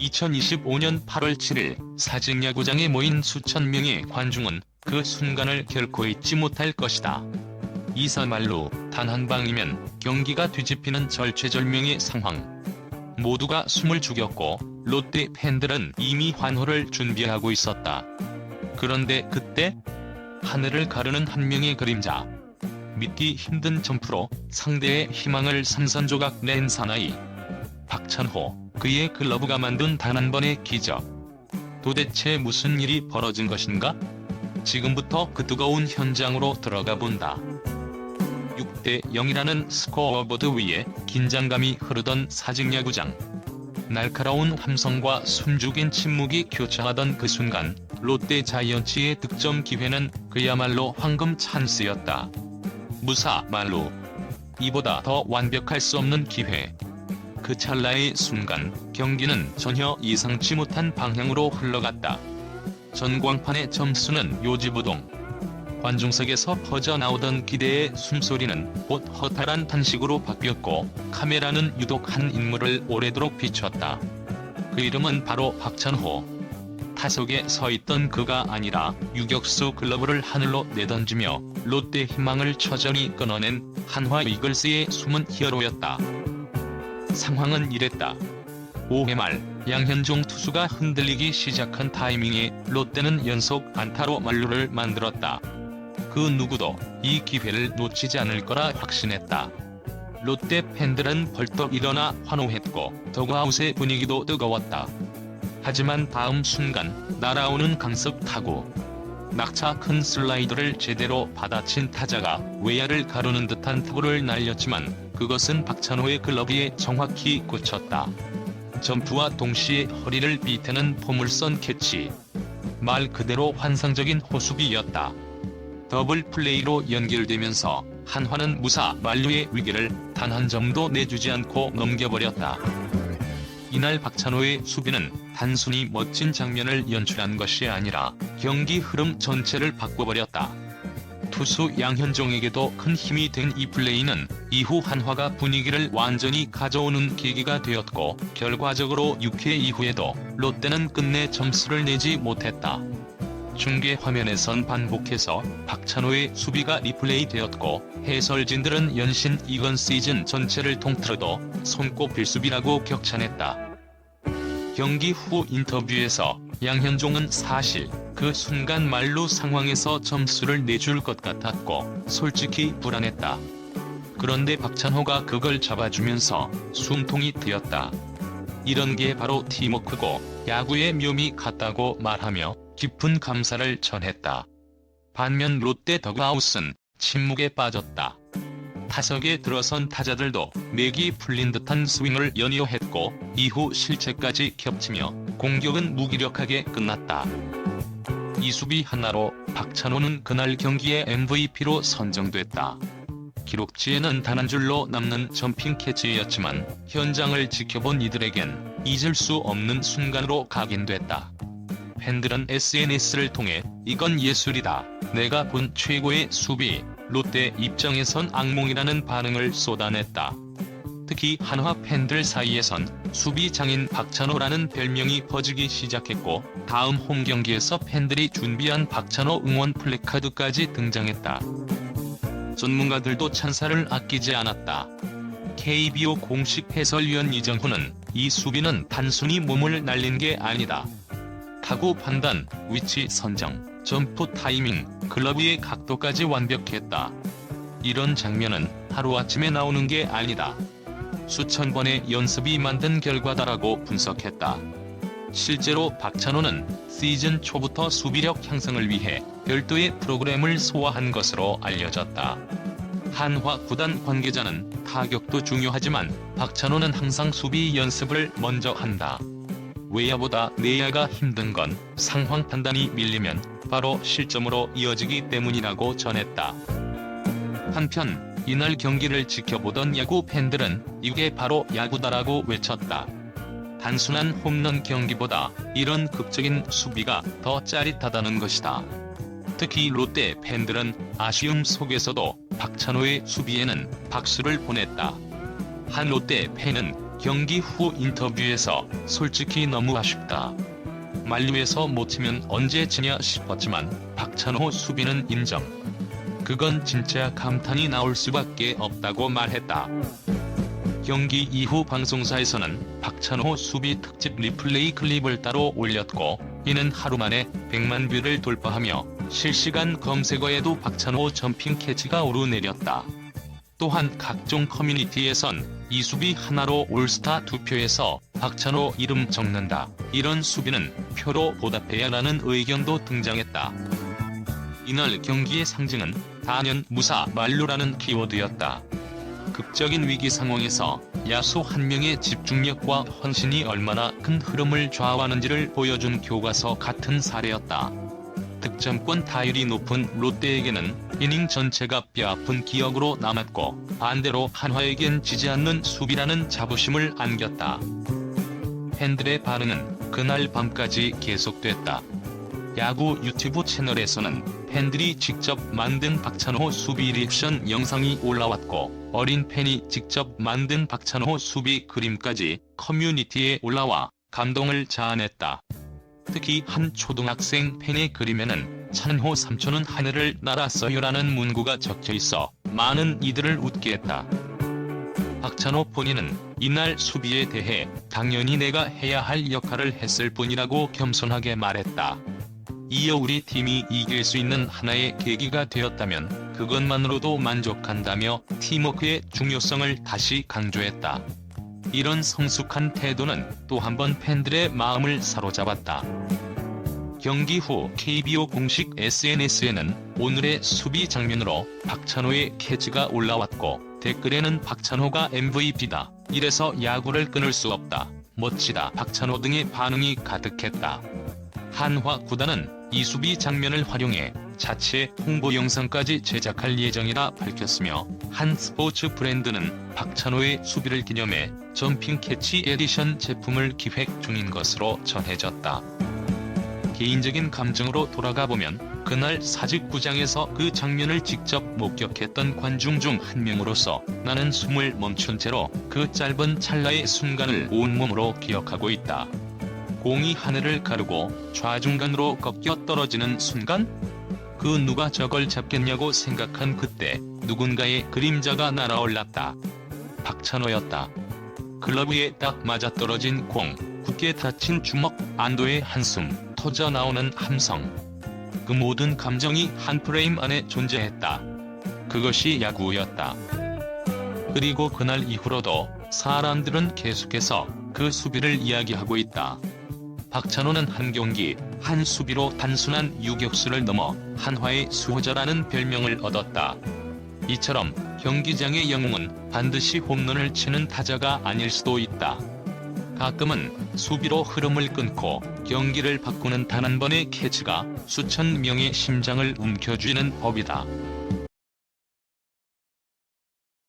2025년 8월 7일 사직 야구장에 모인 수천 명의 관중은 그 순간을 결코 잊지 못할 것이다. 이사말로 단 한 방이면 경기가 뒤집히는 절체절명의 상황. 모두가 숨을 죽였고 롯데 팬들은 이미 환호를 준비하고 있었다. 그런데 그때 하늘을 가르는 한 명의 그림자. 믿기 힘든 점프로 상대의 희망을 산산조각 낸 사나이. 박찬호, 그의 글러브가 만든 단 한 번의 기적. 도대체 무슨 일이 벌어진 것인가? 지금부터 그 뜨거운 현장으로 들어가 본다. 6대 0이라는 스코어보드 위에 긴장감이 흐르던 사직야구장. 날카로운 함성과 숨죽인 침묵이 교차하던 그 순간 롯데 자이언츠의 득점 기회는 그야말로 황금 찬스였다. 무사 말로 이보다 더 완벽할 수 없는 기회. 그 찰나의 순간 경기는 전혀 예상치 못한 방향으로 흘러갔다. 전광판의 점수는 요지부동. 관중석에서 퍼져나오던 기대의 숨소리는 곧 허탈한 탄식으로 바뀌었고 카메라는 유독 한 인물을 오래도록 비췄다. 그 이름은 바로 박찬호. 타석에 서 있던 그가 아니라 유격수 글러브를 하늘로 내던지며 롯데 희망을 처절히 끊어낸 한화 이글스의 숨은 히어로였다. 상황은 이랬다. 5회 말 양현종 투수가 흔들리기 시작한 타이밍에 롯데는 연속 안타로 만루를 만들었다. 그 누구도 이 기회를 놓치지 않을 거라 확신했다. 롯데 팬들은 벌떡 일어나 환호했고 더그아웃의 분위기도 뜨거웠다. 하지만 다음 순간 날아오는 강습 타구. 낙차 큰 슬라이더를 제대로 받아친 타자가 외야를 가르는 듯한 타구를 날렸지만 그것은 박찬호의 글러브에 정확히 꽂혔다. 점프와 동시에 허리를 비태는 포물선 캐치. 말 그대로 환상적인 호수비였다. 더블 플레이로 연결되면서 한화는 무사 만루의 위기를 단 한 점도 내주지 않고 넘겨버렸다. 이날 박찬호의 수비는 단순히 멋진 장면을 연출한 것이 아니라 경기 흐름 전체를 바꿔버렸다. 투수 양현종에게도 큰 힘이 된 이 플레이는 이후 한화가 분위기를 완전히 가져오는 계기가 되었고 결과적으로 6회 이후에도 롯데는 끝내 점수를 내지 못했다. 중계 화면에선 반복해서 박찬호의 수비가 리플레이 되었고 해설진들은 연신 이건 시즌 전체를 통틀어도 손꼽힐 수비라고 격찬했다. 경기 후 인터뷰에서 양현종은 사실 그 순간 말로 상황에서 점수를 내줄 것 같았고 솔직히 불안했다. 그런데 박찬호가 그걸 잡아주면서 숨통이 트였다. 이런 게 바로 팀워크고 야구의 묘미 같다고 말하며 깊은 감사를 전했다. 반면 롯데 더그아웃은 침묵에 빠졌다. 타석에 들어선 타자들도 맥이 풀린 듯한 스윙을 연이어 했고 이후 실책까지 겹치며 공격은 무기력하게 끝났다. 이 수비 하나로 박찬호는 그날 경기의 MVP로 선정됐다. 기록지에는 단 한 줄로 남는 점핑 캐치였지만 현장을 지켜본 이들에겐 잊을 수 없는 순간으로 각인됐다. 팬들은 SNS를 통해 이건 예술이다. 내가 본 최고의 수비, 롯데 입장에선 악몽이라는 반응을 쏟아냈다. 특히 한화 팬들 사이에선 수비 장인 박찬호라는 별명이 퍼지기 시작했고 다음 홈 경기에서 팬들이 준비한 박찬호 응원 플래카드까지 등장했다. 전문가들도 찬사를 아끼지 않았다. KBO 공식 해설위원 이정훈은 이 수비는 단순히 몸을 날린 게 아니다. 타구 판단, 위치 선정, 점프 타이밍, 글러브의 각도까지 완벽했다. 이런 장면은 하루아침에 나오는 게 아니다. 수천 번의 연습이 만든 결과다라고 분석했다. 실제로 박찬호는 시즌 초부터 수비력 향상을 위해 별도의 프로그램을 소화한 것으로 알려졌다. 한화 구단 관계자는 타격도 중요하지만 박찬호는 항상 수비 연습을 먼저 한다. 외야보다 내야가 힘든 건 상황 판단이 밀리면 바로 실점으로 이어지기 때문이라고 전했다. 한편 이날 경기를 지켜보던 야구 팬들은 이게 바로 야구다라고 외쳤다. 단순한 홈런 경기보다 이런 극적인 수비가 더 짜릿하다는 것이다. 특히 롯데 팬들은 아쉬움 속에서도 박찬호의 수비에는 박수를 보냈다. 한 롯데 팬은 경기 후 인터뷰에서 솔직히 너무 아쉽다. 만루에서 못 치면 언제 치냐 싶었지만 박찬호 수비는 인정. 그건 진짜 감탄이 나올 수밖에 없다고 말했다. 경기 이후 방송사에서는 박찬호 수비 특집 리플레이 클립을 따로 올렸고 이는 하루 만에 100만 뷰를 돌파하며 실시간 검색어에도 박찬호 점핑 캐치가 오르내렸다. 또한 각종 커뮤니티에선 이 수비 하나로 올스타 투표에서 박찬호 이름 적는다. 이런 수비는 표로 보답해야 라는 의견도 등장했다. 이날 경기의 상징은 단연 무사 만루라는 키워드였다. 극적인 위기 상황에서 야수 한 명의 집중력과 헌신이 얼마나 큰 흐름을 좌우하는지를 보여준 교과서 같은 사례였다. 득점권 타율이 높은 롯데에게는 이닝 전체가 뼈아픈 기억으로 남았고 반대로 한화에겐 지지 않는 수비라는 자부심을 안겼다. 팬들의 반응은 그날 밤까지 계속됐다. 야구 유튜브 채널에서는 팬들이 직접 만든 박찬호 수비 리액션 영상이 올라왔고 어린 팬이 직접 만든 박찬호 수비 그림까지 커뮤니티에 올라와 감동을 자아냈다. 특히 한 초등학생 팬의 그림에는 찬호 삼촌은 하늘을 날았어요라는 문구가 적혀 있어 많은 이들을 웃게 했다. 박찬호 본인은 이날 수비에 대해 당연히 내가 해야 할 역할을 했을 뿐이라고 겸손하게 말했다. 이어 우리 팀이 이길 수 있는 하나의 계기가 되었다면 그것만으로도 만족한다며 팀워크의 중요성을 다시 강조했다. 이런 성숙한 태도는 또 한 번 팬들의 마음을 사로잡았다. 경기 후 KBO 공식 SNS에는 오늘의 수비 장면으로 박찬호의 캐치가 올라왔고 댓글에는 박찬호가 MVP다. 이래서 야구를 끊을 수 없다. 멋지다. 박찬호 등의 반응이 가득했다. 한화 구단은 이 수비 장면을 활용해 자체 홍보 영상까지 제작할 예정이라 밝혔으며 한 스포츠 브랜드는 박찬호의 수비를 기념해 점핑 캐치 에디션 제품을 기획 중인 것으로 전해졌다. 개인적인 감정으로 돌아가 보면 그날 사직구장에서 그 장면을 직접 목격했던 관중 중 한 명으로서 나는 숨을 멈춘 채로 그 짧은 찰나의 순간을 온몸으로 기억하고 있다. 공이 하늘을 가르고 좌중간으로 꺾여 떨어지는 순간? 그 누가 저걸 잡겠냐고 생각한 그때 누군가의 그림자가 날아올랐다. 박찬호였다. 글러브에 딱 맞아떨어진 공, 굳게 닫힌 주먹, 안도의 한숨, 터져 나오는 함성. 그 모든 감정이 한 프레임 안에 존재했다. 그것이 야구였다. 그리고 그날 이후로도 사람들은 계속해서 그 수비를 이야기하고 있다. 박찬호는 한 경기, 한 수비로 단순한 유격수를 넘어 한화의 수호자라는 별명을 얻었다. 이처럼 경기장의 영웅은 반드시 홈런을 치는 타자가 아닐 수도 있다. 가끔은 수비로 흐름을 끊고 경기를 바꾸는 단 한 번의 캐치가 수천 명의 심장을 움켜쥐는 법이다.